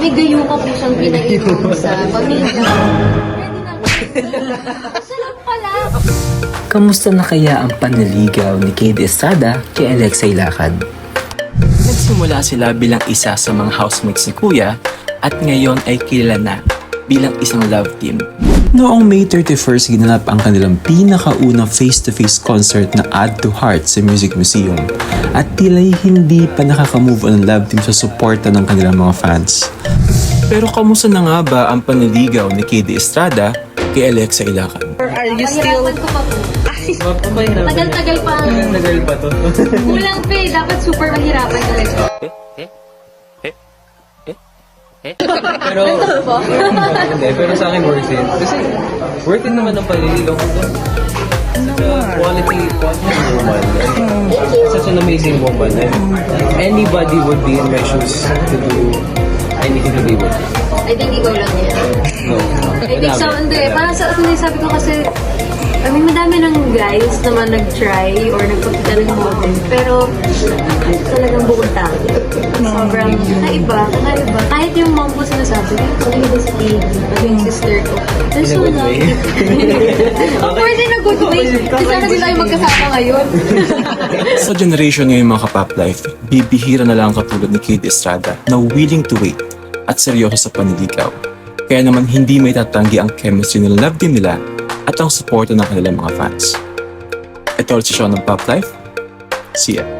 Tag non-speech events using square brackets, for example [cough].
May gayuma po siyang pinainom [laughs] sa pamilya. Pwede na. Sarap pala. Kamusta na kaya ang panliligaw ni Kate Estrada kay Alexei Lakad? Nagsimula sila bilang isa sa mga housemates ni Kuya at ngayon ay kilala na bilang isang love team. Noong May 31st, ginanap ang kanilang pinakaunang face-to-face concert na Add to Heart sa Music Museum. At tila'y hindi pa nakaka-move on ang love team sa suporta ng kanilang mga fans. Pero kamusta na nga ba ang panliligaw ni Kate Estrada kay Alexa Ilacan? Are you still... Tagal-tagal pa. Tagal pa to. Kulang pa eh. Dapat super mahirapan talaga. Pero, hindi, pero sa akin worth it. Kasi, worth it naman ang paliligaw ko doon. Such a quality, quality woman. Such an amazing woman. And anybody would be in my shoes to do anything to be with. I think ikaw lang yan. No. I think so, hindi. Parang sa hindi, sabi ko kasi, I mean, madami ng guys naman nag-try or nagpakita ng model. Pero, talagang bukod tangi. Sobrang naiba, naiba. Kahit yung mom ko sinasabi, sabi ko sa TV, pati yung sister ko. They're so In [laughs] a good way. lovely. Of course, in a good way. Kasi sana din tayo magkasama ngayon. [laughs] Sa generation ngayon mga kapap life, bibihira na lang ang katulad ni Kate Estrada na willing to wait at seryoso sa panliligaw. Kaya naman hindi may tatanggi ang chemistry ng love team nila at ang suporta ng kanilang mga fans. Ito si Sean ng Pop Life. See ya!